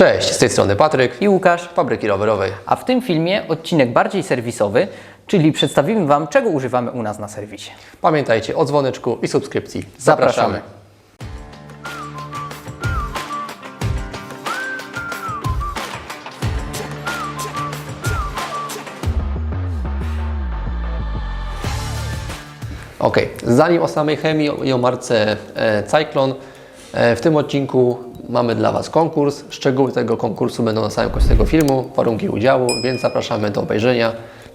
Cześć, z tej strony Patryk i Łukasz. Fabryki Rowerowej. A w tym filmie odcinek bardziej serwisowy, czyli przedstawimy Wam, czego używamy u nas na serwisie. Pamiętajcie o dzwoneczku i subskrypcji. Zapraszamy. Ok, zanim o samej chemii i o marce e, Cyclone, e, w tym odcinku mamy dla Was konkurs. Szczegóły tego konkursu będą na samym końcu tego filmu, warunki udziału, więc zapraszamy do obejrzenia.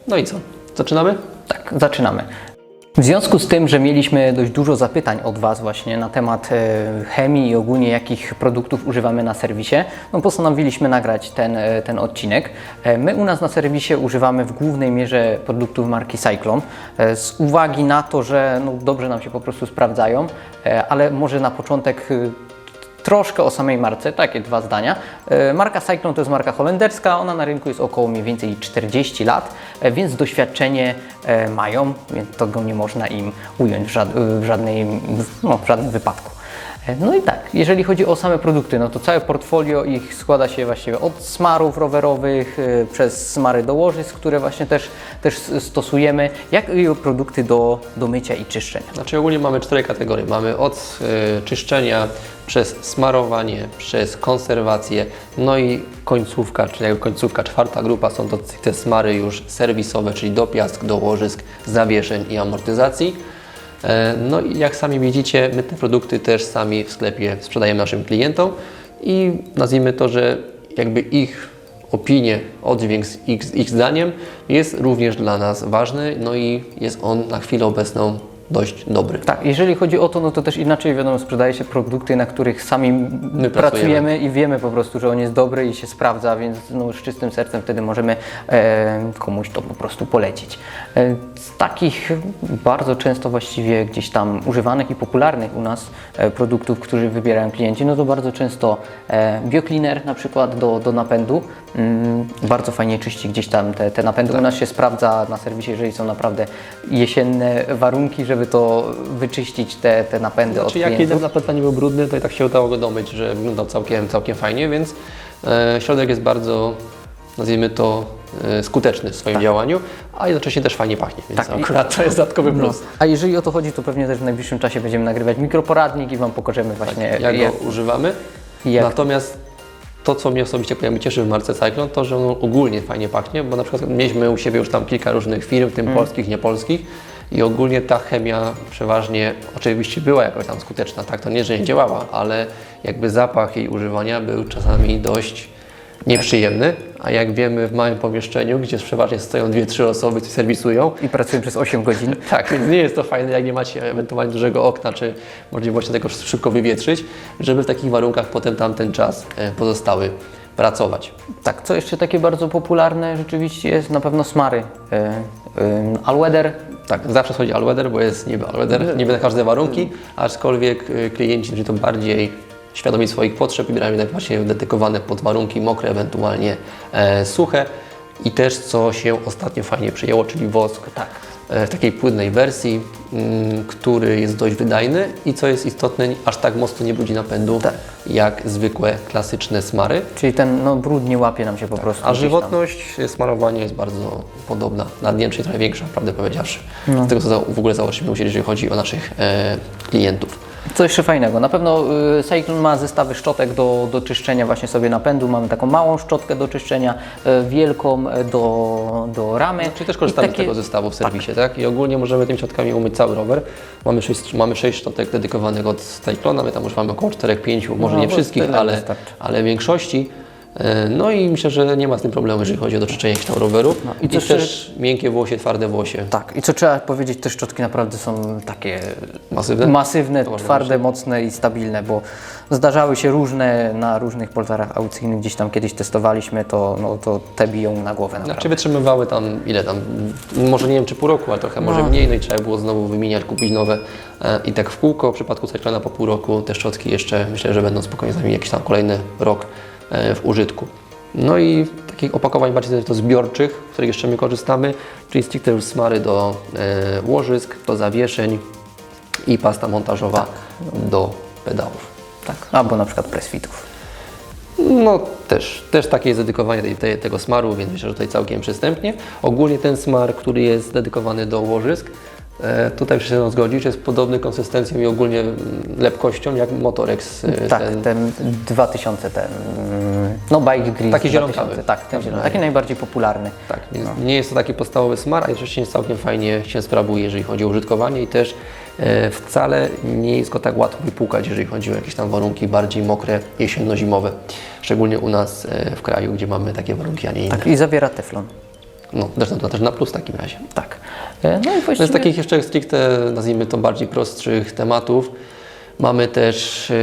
No i co? Zaczynamy? Tak, zaczynamy. W związku z tym, że mieliśmy dość dużo zapytań od Was właśnie na temat e, chemii i ogólnie jakich produktów używamy na serwisie, no postanowiliśmy nagrać ten, e, ten odcinek. E, My u nas na serwisie używamy w głównej mierze produktów marki Cyclone z uwagi na to, że no, dobrze nam się po prostu sprawdzają, ale może na początek Troszkę o samej marce, takie dwa zdania. E, Marka Cyclone to jest marka holenderska, ona na rynku jest około mniej więcej 40 lat, e, więc doświadczenie e, mają, więc tego nie można im ująć w, żad- w, żadnej, no, w żadnym wypadku. E, No i tak, jeżeli chodzi o same produkty, no to całe portfolio ich składa się właściwie od smarów rowerowych, e, przez smary do łożysk, które właśnie też, też stosujemy, jak i produkty do, do mycia i czyszczenia. Znaczy ogólnie mamy cztery kategorie. Mamy od e, czyszczenia przez smarowanie, przez konserwację, no i końcówka, czyli końcówka, czwarta grupa są to te smary już serwisowe, czyli dopiask, do łożysk, zawieszeń i amortyzacji. E, No i jak sami widzicie, my te produkty też sami w sklepie sprzedajemy naszym klientom i nazwijmy to, że jakby ich opinie, oddźwięk z ich, z ich zdaniem jest również dla nas ważny, no i jest on na chwilę obecną dość dobry. Tak, jeżeli chodzi o to, no to też inaczej wiadomo, sprzedaje się produkty, na których sami pracujemy. pracujemy i wiemy po prostu, że on jest dobry i się sprawdza, więc no, z czystym sercem wtedy możemy e, komuś to po prostu polecić. E, z takich bardzo często właściwie gdzieś tam używanych i popularnych u nas e, produktów, które wybierają klienci, no to bardzo często e, biocleaner na przykład do, do napędu. Mm, bardzo fajnie czyści gdzieś tam te, te napędy. U nas się sprawdza na serwisie, jeżeli są naprawdę jesienne warunki, żeby to wyczyścić te, te napędy od Znaczy jak klientów. jeden napęd nie był brudny, to i tak się udało go domyć, że wyglądał całkiem, całkiem fajnie, więc e, środek jest bardzo, nazwijmy to, e, skuteczny w swoim działaniu, a jednocześnie też fajnie pachnie, więc Tak, akurat to jest dodatkowy plus. A jeżeli o to chodzi, to pewnie też w najbliższym czasie będziemy nagrywać mikroporadnik i Wam pokażemy właśnie jak jak, go używamy. jak- Natomiast to, co mnie osobiście jakby cieszy w marce Cyclone, to, że on ogólnie fajnie pachnie, bo na przykład mieliśmy u siebie już tam kilka różnych firm, w tym Mm. polskich, niepolskich i ogólnie ta chemia przeważnie oczywiście była jakoś tam skuteczna, tak, to nie, że nie działała, ale jakby zapach jej używania był czasami dość nieprzyjemny, a jak wiemy w małym pomieszczeniu, gdzie przeważnie stoją dwie, trzy osoby, coś serwisują, i pracuję przez 8 godzin. tak, więc nie jest to fajne, jak nie macie ewentualnie dużego okna, czy możliwości tego szybko wywietrzyć, żeby w takich warunkach potem tamten czas e, pozostały pracować. Tak, co jeszcze takie bardzo popularne rzeczywiście jest na pewno smary. E, e, Allweather, Tak, zawsze schodzi Allweather, bo jest niby Allweather, niby na każde warunki, aczkolwiek y, klienci, którzy to bardziej świadomi swoich potrzeb, wybierają właśnie dedykowane pod warunki mokre, ewentualnie e, suche. I też co się ostatnio fajnie przyjęło, czyli wosk Tak. E, w takiej płynnej wersji, mm, który jest dość wydajny i co jest istotne, aż tak mocno nie budzi napędu Tak. jak zwykłe klasyczne smary. czyli ten no, brud nie łapie nam się po prostu. A żywotność smarowania jest bardzo podobna, nadniemcznie trochę większa, prawdę powiedziawszy. No. Z tego co w ogóle założyliśmy jeżeli chodzi o naszych e, klientów. Co jeszcze fajnego? Na pewno y, Cyclone ma zestawy szczotek do, do czyszczenia właśnie sobie napędu. Mamy taką małą szczotkę do czyszczenia, y, wielką y, do, do ramy. Czyli też korzystamy I z takie- tego zestawu w serwisie, tak. I ogólnie możemy tymi środkami umyć cały rower. Mamy sześć, mamy sześć szczotek dedykowanych od Cyclona, my tam używamy około 4-5, może No, nie wszystkich, ale, ale większości. E, No i myślę, że nie ma z tym problemu, jeżeli chodzi o doczyszczenie jakiegoś tam roweru. No i I, też miękkie włosie, twarde włosie. Tak, i co trzeba powiedzieć, te szczotki naprawdę są takie Masywne? masywne twarde, mocne i stabilne, bo zdarzały się różne na różnych portalach aukcyjnych, gdzieś tam kiedyś testowaliśmy, to, no, to te biją na głowę naprawdę. Znaczy wytrzymywały tam ile tam, może nie wiem czy pół roku, ale trochę może mniej, no i trzeba było znowu wymieniać, kupić nowe e, i tak w kółko. W przypadku Cyclona po pół roku te szczotki jeszcze myślę, że będą spokojnie z nami jakiś tam kolejny rok w użytku. No i takich opakowań bardziej to zbiorczych, z których jeszcze my korzystamy, czyli stricte już smary do e, łożysk, do zawieszeń i pasta montażowa do pedałów. Tak, albo na przykład pressfitów. No też, też takie jest dedykowanie tej, tej, tego smaru, więc myślę, że tutaj całkiem przystępnie. Ogólnie ten smar, który jest dedykowany do łożysk, e, tutaj muszę się zgodzić, jest podobny konsystencją i ogólnie mm, lepkością jak Motorex. e, Tak, ten, 2000, ten, mm, no Bike Grill Taki 2000, zielonkawy. Tak, ten zielony, taki najbardziej popularny. Tak, nie, nie jest to taki podstawowy smar, a jednocześnie całkiem fajnie się sprawuje, jeżeli chodzi o użytkowanie i też e, wcale nie jest go tak łatwo wypłukać, jeżeli chodzi o jakieś tam warunki bardziej mokre, jesienno-zimowe. Szczególnie u nas e, w kraju, gdzie mamy takie warunki, a nie inne. Tak, i zawiera teflon. No, zresztą to też na plus w takim razie. Tak. E, No i Z właściwie... takich jeszcze stricte, nazwijmy to bardziej prostszych tematów, mamy też e,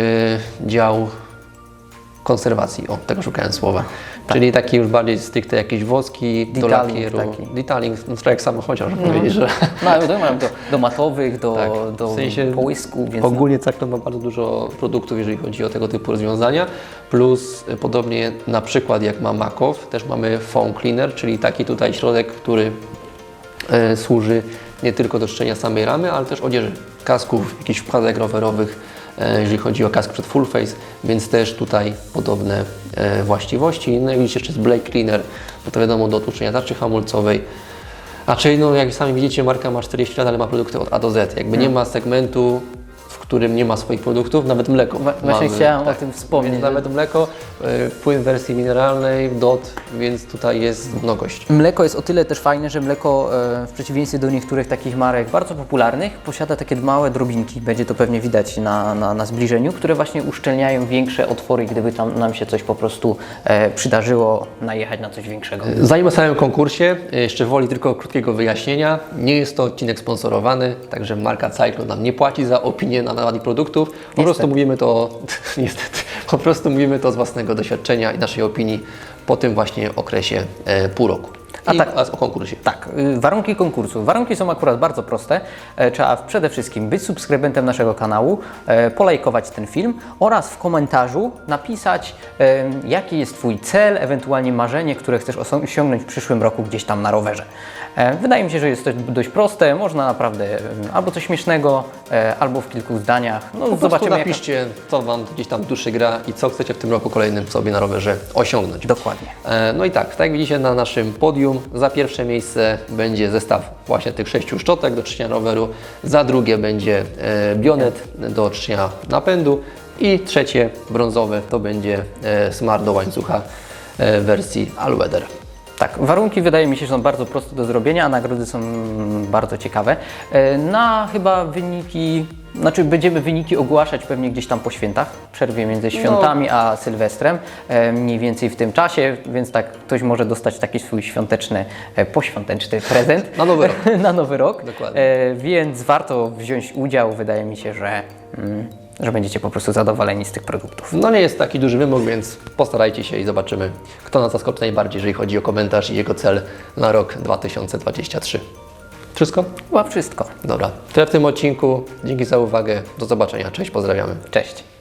dział konserwacji, o, tego szukałem słowa. Czyli taki już bardziej stricte jakieś woski do lakieru. taki. Detailing, no trochę jak samochodzie, można powiedzieć, że No, do, do, do matowych, do, Tak, do w sensie połysku, więc no. ogólnie Cyclone ma bardzo dużo produktów, jeżeli chodzi o tego typu rozwiązania. Plus y, podobnie na przykład jak ma Makow, też mamy foam cleaner, czyli taki tutaj środek, który e, służy nie tylko do czyszczenia samej ramy, ale też odzieży, kasków, jakichś wkładek rowerowych, jeżeli chodzi o kask przed full face, więc też tutaj podobne e, właściwości. No i widzicie jeszcze jest Blade Cleaner, bo to wiadomo do tłuczenia tarczy hamulcowej. A czyli no jak sami widzicie, marka ma 40 lat, ale ma produkty od A do Z. Jakby nie ma segmentu, którym nie ma swoich produktów, nawet mleko. Wa- właśnie chciałem o tym wspomnieć, Więc nawet mleko, e, płyn w wersji mineralnej, DOT, więc tutaj jest mnogość. Mleko jest o tyle też fajne, że mleko e, w przeciwieństwie do niektórych takich marek bardzo popularnych posiada takie małe drobinki, będzie to pewnie widać na, na, na zbliżeniu, które właśnie uszczelniają większe otwory, gdyby tam nam się coś po prostu e, przydarzyło najechać na coś większego. Zanim o samym konkursie, jeszcze woli tylko krótkiego wyjaśnienia. Nie jest to odcinek sponsorowany, także marka Cyclone nam nie płaci za opinię na temat ich produktów. Po prostu mówimy to, niestety, po prostu mówimy to z własnego doświadczenia i naszej opinii po tym właśnie okresie e, pół roku. A I tak. o konkursie. Tak, y, warunki konkursu. Warunki są akurat bardzo proste. E, Trzeba przede wszystkim być subskrybentem naszego kanału, e, polajkować ten film oraz w komentarzu napisać, e, jaki jest Twój cel, ewentualnie marzenie, które chcesz osiągnąć w przyszłym roku gdzieś tam na rowerze. Wydaje mi się, że jest to dość proste. Można naprawdę albo coś śmiesznego, albo w kilku zdaniach. No, Po zobaczymy. jaka- napiszcie, co Wam gdzieś tam w duszy gra i co chcecie w tym roku kolejnym sobie na rowerze osiągnąć. Dokładnie. No i tak, tak jak widzicie na naszym podium, za pierwsze miejsce będzie zestaw właśnie tych sześciu szczotek do czyszczenia roweru, za drugie będzie e, bionet do czyszczenia napędu. I trzecie brązowe to będzie e, smar do łańcucha e, w wersji Allweather. Tak, warunki wydaje mi się, że są bardzo proste do zrobienia, a nagrody są bardzo ciekawe. E, Na chyba wyniki, znaczy będziemy wyniki ogłaszać pewnie gdzieś tam po świętach, przerwie między świątami a Sylwestrem, e, mniej więcej w tym czasie, więc tak ktoś może dostać taki swój świąteczny, e, poświąteczny prezent. Na nowy rok. na nowy rok. Dokładnie. Więc warto wziąć udział, wydaje mi się, że, mm, że będziecie po prostu zadowoleni z tych produktów. No nie jest taki duży wymóg, więc postarajcie się i zobaczymy, kto nas zaskoczy najbardziej, jeżeli chodzi o komentarz i jego cel na rok 2023. Wszystko? Chyba wszystko. Dobra, tyle w tym odcinku. Dzięki za uwagę. Do zobaczenia. Cześć, pozdrawiamy. Cześć.